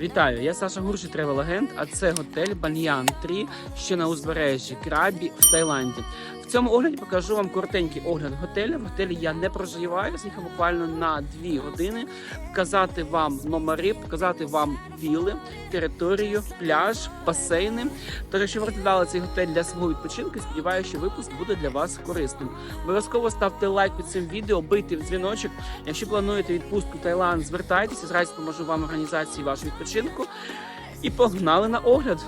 Вітаю, я Саша Гурші тревел агент, а це готель Баньян 3, що на узбережжі Крабі в Таїланді. Цьому огляді покажу вам коротенький огляд готелю. В готелі я не проживаю, з'їхав буквально на 2 години. Показати вам номери, показати вам віли, територію, пляж, басейни. Тож, якщо ви розглядали цей готель для свого відпочинку, сподіваюся, що випуск буде для вас корисним. Обов'язково ставте лайк під цим відео, бийте в дзвіночок. Якщо плануєте відпустку в Таїланд, звертайтеся, з радістю поможу вам організації вашого відпочинку. І погнали на огляд.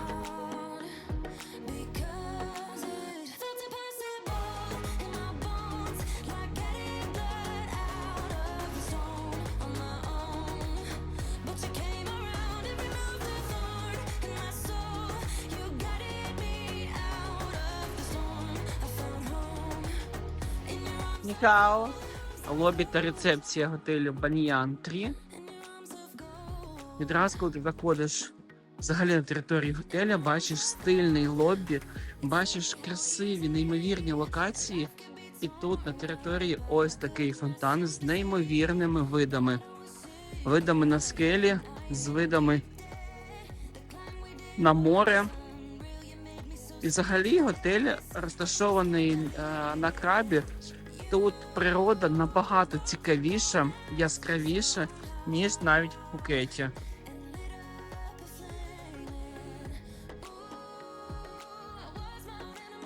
Ніхао. Лобі та рецепція готелю Баньян 3. Відразу, коли ти заходиш взагалі на територію готеля, бачиш стильний лобі, бачиш красиві, неймовірні локації. І тут на території ось такий фонтан з неймовірними видами. Видами на скелі, з видами на море. І взагалі готель розташований е, на крабі. Тут природа набагато цікавіша, яскравіша, ніж навіть в Пукеті.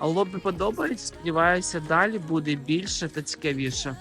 Лобі подобається, сподіваюся, далі буде більше та цікавіше.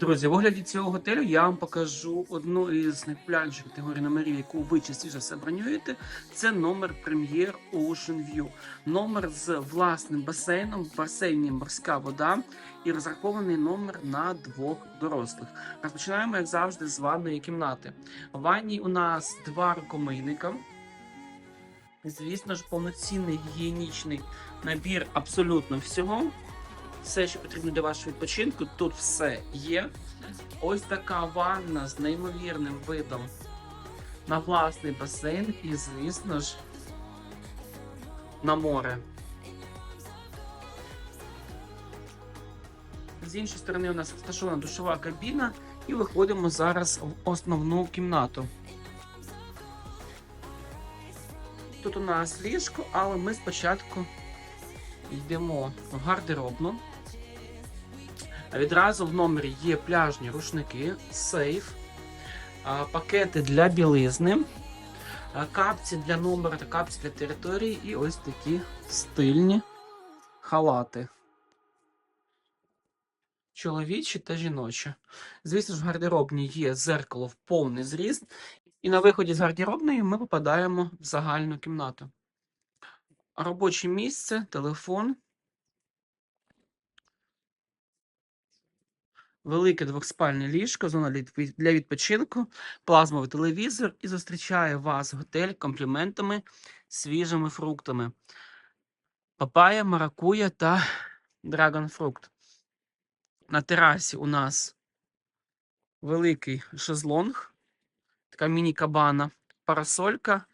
Друзі, в огляді цього готелю я вам покажу одну із найпопулярніших категорій номерів, яку ви частіше все бронюєте. Це номер Premier Ocean View. Номер з власним басейном, в басейні морська вода і розрахований номер на двох дорослих. Розпочинаємо, як завжди, з ванної кімнати. В ванні у нас два рукомийника. Звісно ж, повноцінний гігієнічний набір абсолютно всього все, що потрібно для вашого відпочинку, тут все є. Ось така ванна з неймовірним видом на власний басейн і, звісно ж, на море. З іншої сторони, у нас розташована душова кабіна, і виходимо зараз в основну кімнату. Тут у нас ліжко, але ми спочатку йдемо в гардеробну. Відразу в номері є пляжні рушники, сейф, пакети для білизни, капці для номера та капці для території і ось такі стильні халати. Чоловічі та жіночі. Звісно ж, в гардеробній є зеркало в повний зріст, і на виході з гардеробної ми попадаємо в загальну кімнату. Робоче місце, телефон. Велике двохспальне ліжко, зона для відпочинку, плазмовий телевізор і зустрічає вас готель компліментами, свіжими фруктами. Папая, маракуя та драгонфрукт. На терасі у нас великий шезлонг, така міні-кабана, парасолька.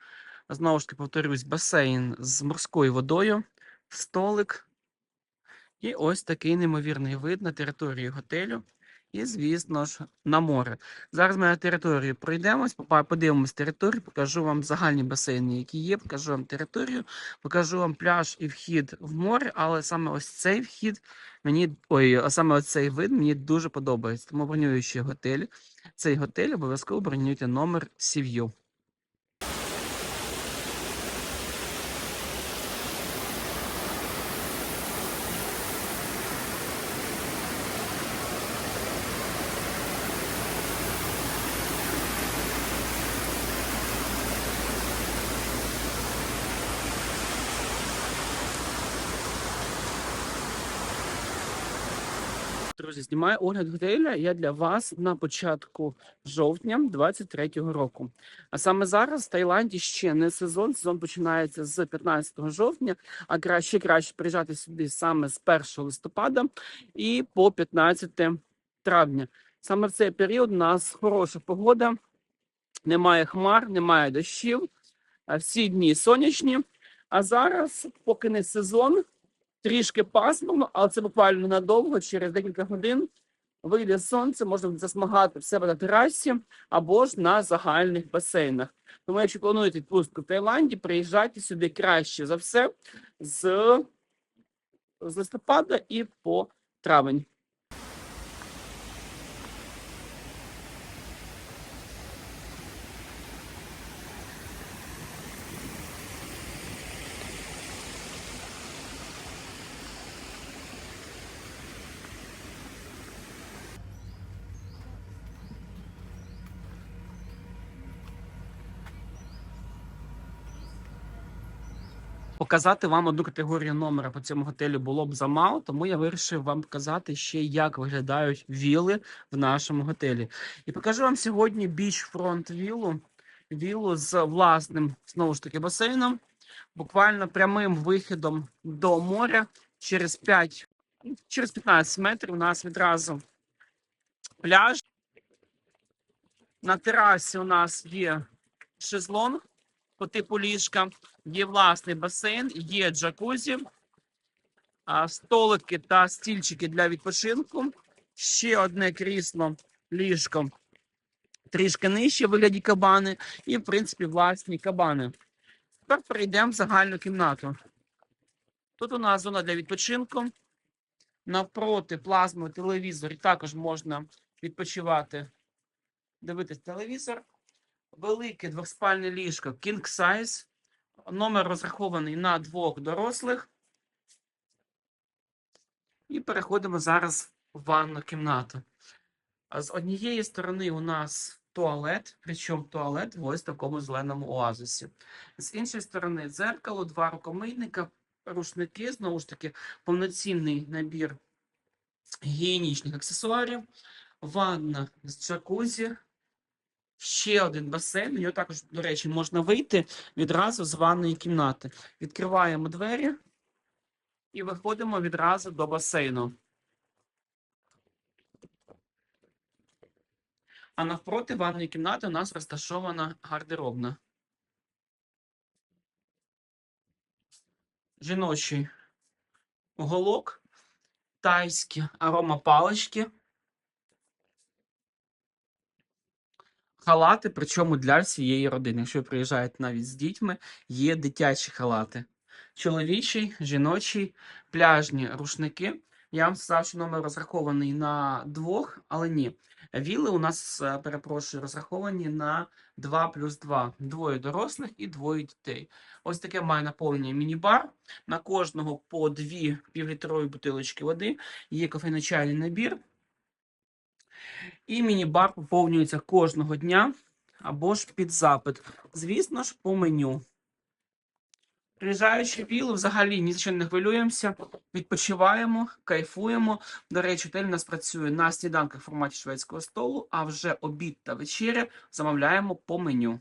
Знову ж таки, повторюсь, басейн з морською водою, столик. І ось такий неймовірний вид на території готелю. І, звісно ж, на море. Зараз ми на територію пройдемось, подивимось територію, покажу вам загальні басейни, які є, покажу вам територію, покажу вам пляж і вхід в море, але саме ось цей вхід мені, ой, саме ось цей вид мені дуже подобається. Тому бронюючи готель, цей готель обов'язково бронюйте номер Сів'ю. Друзі, знімаю огляд готеля. Я для вас на початку жовтня 23-го року. А саме зараз в Таїланді ще не сезон. Сезон починається з 15 жовтня, а краще краще приїжджати сюди саме з 1 листопада і по 15 травня. Саме в цей період у нас хороша погода, немає хмар, немає дощів, всі дні сонячні. А зараз, поки не сезон, трішки пасмурно, але це буквально надовго, через декілька годин вийде сонце, можна засмагати в себе на терасі або ж на загальних басейнах. Тому, якщо плануєте відпустку в Таїланді, приїжджайте сюди краще за все з, з листопада і по травень. Показати вам одну категорію номера по цьому готелю було б замало, тому я вирішив вам показати ще, як виглядають віли в нашому готелі. І покажу вам сьогодні біч-фронт вілу, вілу з власним знову ж таки басейном, буквально прямим вихідом до моря через 5, через 15 метрів. У нас відразу пляж. На терасі у нас є шезлонг по типу ліжка, є власний басейн, є джакузі, столики та стільчики для відпочинку. Ще одне крісло, ліжко трішки нижче в вигляді кабани, і, в принципі, власні кабани. Тепер перейдемо в загальну кімнату. Тут у нас зона для відпочинку. Навпроти плазмовий телевізор, і також можна відпочивати, дивитись телевізор велике двохспальне ліжко King Size. Номер розрахований на двох дорослих. І переходимо зараз в ванну кімнату. З однієї сторони у нас туалет, причому туалет в ось такому зеленому оазисі. З іншої сторони дзеркало, два рукомийника, рушники, знову ж таки, повноцінний набір гігієнічних аксесуарів, ванна з джакузі, ще один басейн. Його також, до речі, можна вийти відразу з ванної кімнати. Відкриваємо двері і виходимо відразу до басейну. А навпроти ванної кімнати у нас розташована гардеробна. Жіночий уголок, тайські аромапалички. Халати, причому для всієї родини. Якщо ви приїжджаєте навіть з дітьми, є дитячі халати. Чоловічий, жіночий, пляжні рушники. Я вам сказав, що номер розрахований на двох, але ні. Віли у нас, е, перепрошую, розраховані на 2 плюс 2. Двоє дорослих і двоє дітей. Ось таке має наповнення міні-бар. На кожного по дві півлітрові бутилочки води. Є кофейно-чайний набір. І міні-бар поповнюється кожного дня або ж під запит. Звісно ж, по меню. Приїжджаючи в Вілу, взагалі ні за що не хвилюємося, відпочиваємо, кайфуємо. До речі, отель у нас працює на сніданках в форматі шведського столу, а вже обід та вечеря замовляємо по меню.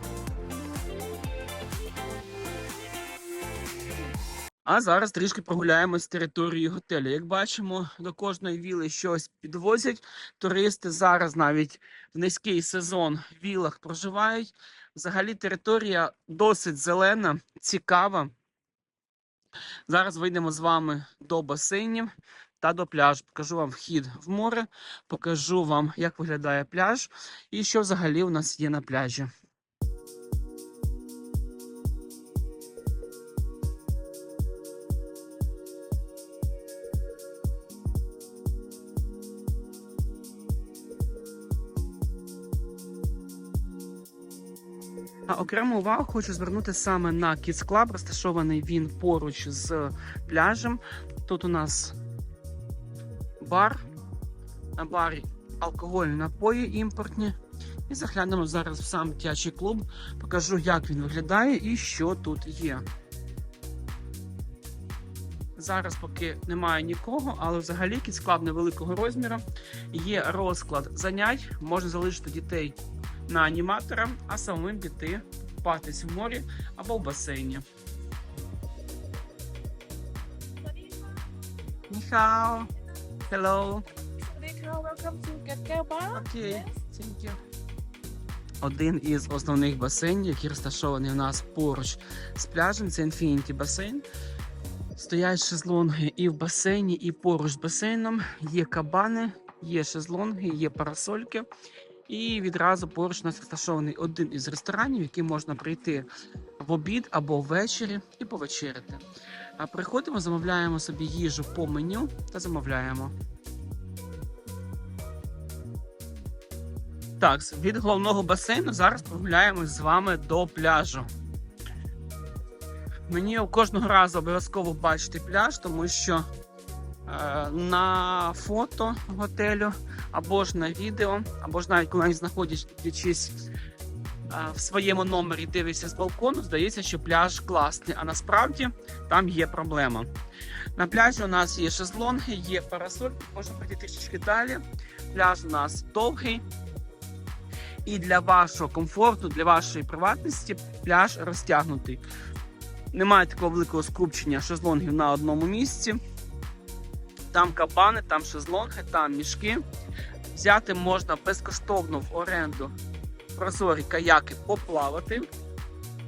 А зараз трішки прогуляємось територією готелю. Як бачимо, до кожної віли щось підвозять. Туристи зараз навіть в низький сезон в вілах проживають. Взагалі територія досить зелена, цікава. Зараз вийдемо з вами до басейнів та до пляжу. Покажу вам вхід в море, покажу вам, як виглядає пляж і що взагалі у нас є на пляжі. Окрему увагу хочу звернути саме на Kids Club. Розташований він поруч з пляжем. Тут у нас бар. На барі алкогольні напої імпортні. І заглянемо зараз в сам дитячий клуб. Покажу, як він виглядає і що тут є. Зараз поки немає нікого, але взагалі Kids Club невеликого розміру. Є розклад занять, можна залишити дітей на аніматора, а самим піти купатись в морі або в басейні. Ніхао. Hello. Окей. Thank you. Один із основних басейнів, який розташований у нас поруч з пляжем, це Infinity басейн. Стоять шезлонги і в басейні, і поруч з басейном. Є кабани, є шезлонги, є парасольки. І відразу поруч у нас розташований один із ресторанів, який можна прийти в обід або ввечері і повечеряти. Приходимо, замовляємо собі їжу по меню та замовляємо. Так, від головного басейну зараз прогуляємось з вами до пляжу. Мені кожного разу обов'язково бачити пляж, тому що е, на фото готелю, або ж на відео, або ж навіть коли навіть знаходячись в своєму номері дивишся з балкону, здається, що пляж класний, а насправді там є проблема. На пляжі у нас є шезлонги, є парасоль, можна пройти трішечки далі. Пляж у нас довгий. І для вашого комфорту, для вашої приватності пляж розтягнутий. Немає такого великого скупчення шезлонгів на одному місці. Там кабани, там шезлонги, там мішки. Взяти можна безкоштовно в оренду прозорі каяки поплавати.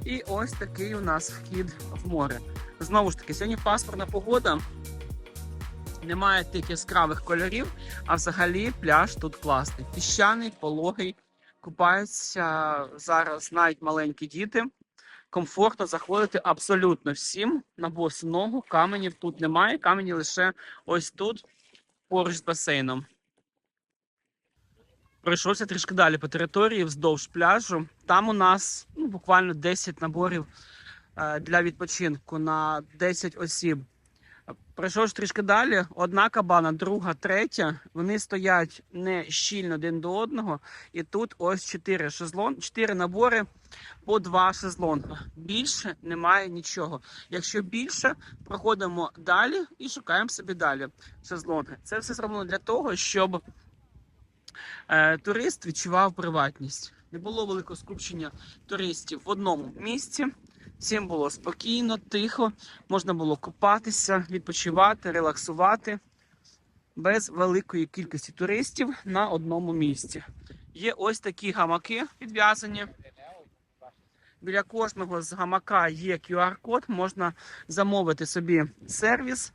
І ось такий у нас вхід в море. Знову ж таки, сьогодні пасмурна погода. Немає тих яскравих кольорів, а взагалі пляж тут класний. Піщаний, пологий. Купаються зараз навіть маленькі діти. Комфортно заходити абсолютно всім на босу ногу. Каменів тут немає. Камені лише ось тут, поруч з басейном. Пройшовся трішки далі по території вздовж пляжу. Там у нас ну, буквально 10 наборів е, для відпочинку на 10 осіб. Пройшов трішки далі, одна кабана, друга, третя. Вони стоять не щільно один до одного. І тут ось чотири шезлон, чотири набори по два шезлонга. Більше немає нічого. Якщо більше, проходимо далі і шукаємо собі далі шезлонги. Це все зроблено для того, щоб е, турист відчував приватність. Не було великого скупчення туристів в одному місці. Всім було спокійно, тихо, можна було купатися, відпочивати, релаксувати без великої кількості туристів на одному місці. Є ось такі гамаки підв'язані. Біля кожного з гамака є QR-код, можна замовити собі сервіс.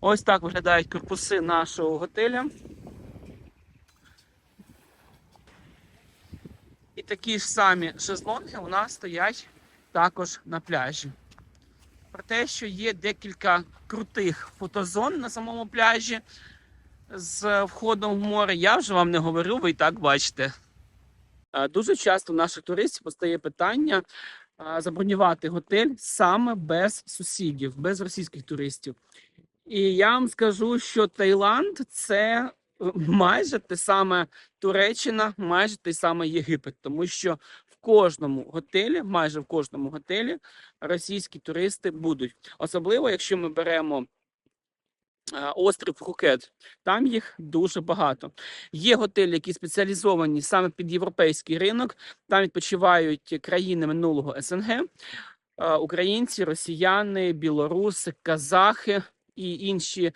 Ось так виглядають корпуси нашого готеля. І такі ж самі шезлонги у нас стоять також на пляжі. Про те, що є декілька крутих фотозон на самому пляжі з входом в море, я вже вам не говорю, ви і так бачите. Дуже часто у наших туристів постає питання забронювати готель саме без сусідів, без російських туристів. І я вам скажу, що Таїланд це майже те саме Туреччина, майже той самий Єгипет, тому що в кожному готелі, майже в кожному готелі, російські туристи будуть. Особливо, якщо ми беремо е, острів Пхукет, там їх дуже багато. Є готелі, які спеціалізовані саме під європейський ринок. Там відпочивають країни минулого СНГ, е, українці, росіяни, білоруси, казахи і інші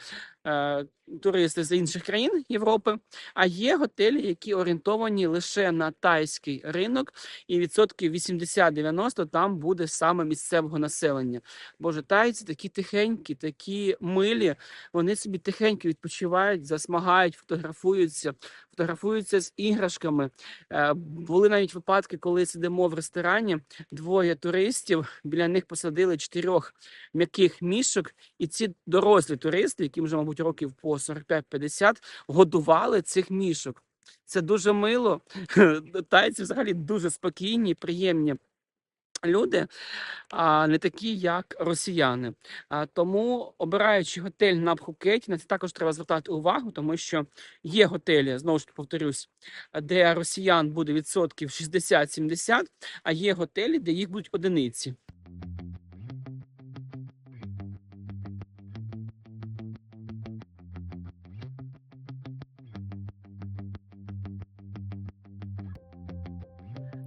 туристи з інших країн Європи. А є готелі, які орієнтовані лише на тайський ринок, і відсотків 80-90 там буде саме місцевого населення. Боже, тайці такі тихенькі, такі милі. Вони собі тихенько відпочивають, засмагають, фотографуються, фотографуються з іграшками. Е, Були навіть випадки, коли сидимо в ресторані, двоє туристів біля них посадили чотирьох м'яких мішок, і ці дорослі туристи, яким вже, мабуть, років по 45-50, годували цих мішок. Це дуже мило. Тайці взагалі дуже спокійні, приємні люди, а не такі, як росіяни. А, тому, обираючи готель на Пхукеті, на це також треба звертати увагу, тому що є готелі, знову ж таки повторюсь, де росіян буде відсотків 60-70, а є готелі, де їх будуть одиниці.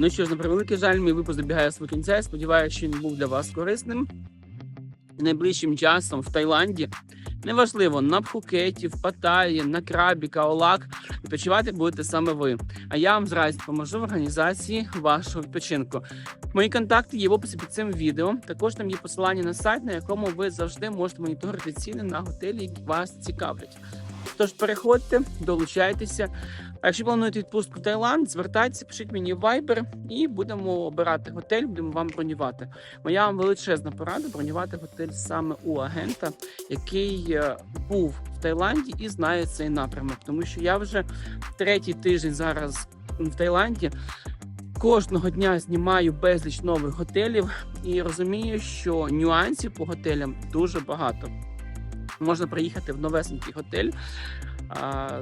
Ну що ж, на превеликий жаль, мій випуск добігає свого кінця. Я сподіваюся, що він був для вас корисним. Найближчим часом в Таїланді, неважливо, на Пхукеті, в Паттайі, на Крабі, Каолак, відпочивати будете саме ви. А я вам зразу допоможу в організації вашого відпочинку. Мої контакти є в описі під цим відео. Також там є посилання на сайт, на якому ви завжди можете моніторити ціни на готелі, які вас цікавлять. Тож переходьте, долучайтеся. А якщо плануєте відпустку в Таїланд, звертайтеся, пишіть мені в Viber і будемо обирати готель, будемо вам бронювати. Моя вам величезна порада бронювати готель саме у агента, який е, був в Таїланді і знає цей напрямок. Тому що я вже третій тиждень зараз в Таїланді. Кожного дня знімаю безліч нових готелів і розумію, що нюансів по готелям дуже багато. Можна приїхати в новесенький готель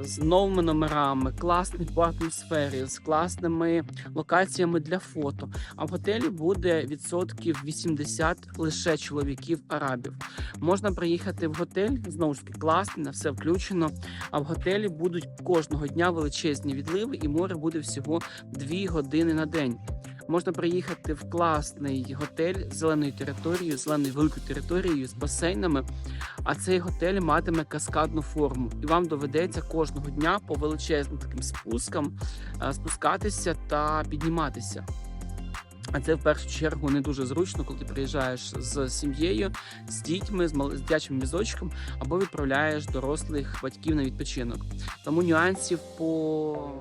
з новими номерами, класний по атмосфері, з класними локаціями для фото. А в готелі буде відсотків 80 лише чоловіків арабів. Можна приїхати в готель, знову ж таки класний, на все включено. А в готелі будуть кожного дня величезні відливи, і море буде всього 2 години на день. Можна приїхати в класний готель з зеленою територією, зеленою великою територією з басейнами. А цей готель матиме каскадну форму, і вам доведеться кожного дня по величезним таким спускам е, спускатися та підніматися. А це в першу чергу не дуже зручно, коли ти приїжджаєш з сім'єю, з дітьми, з дитячим візочком, або відправляєш дорослих батьків на відпочинок. Тому нюансів по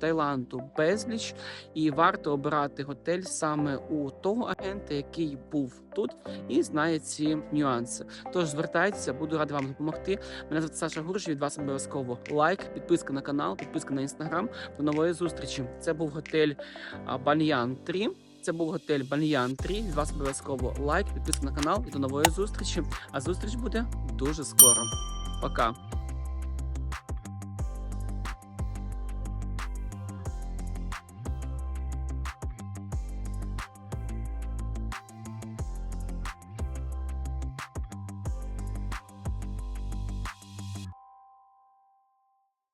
Таїланду безліч, і варто обирати готель саме у того агента, який був тут і знає ці нюанси. Тож звертайтеся, буду радий вам допомогти. Мене звати Саша Гуржі. Від вас обов'язково лайк, підписка на канал, підписка на інстаграм. До нової зустрічі. Це був готель Баньян 3. Це був готель Баньян 3. Від вас обов'язково лайк, підписка на канал і до нової зустрічі. А зустріч буде дуже скоро. Пока.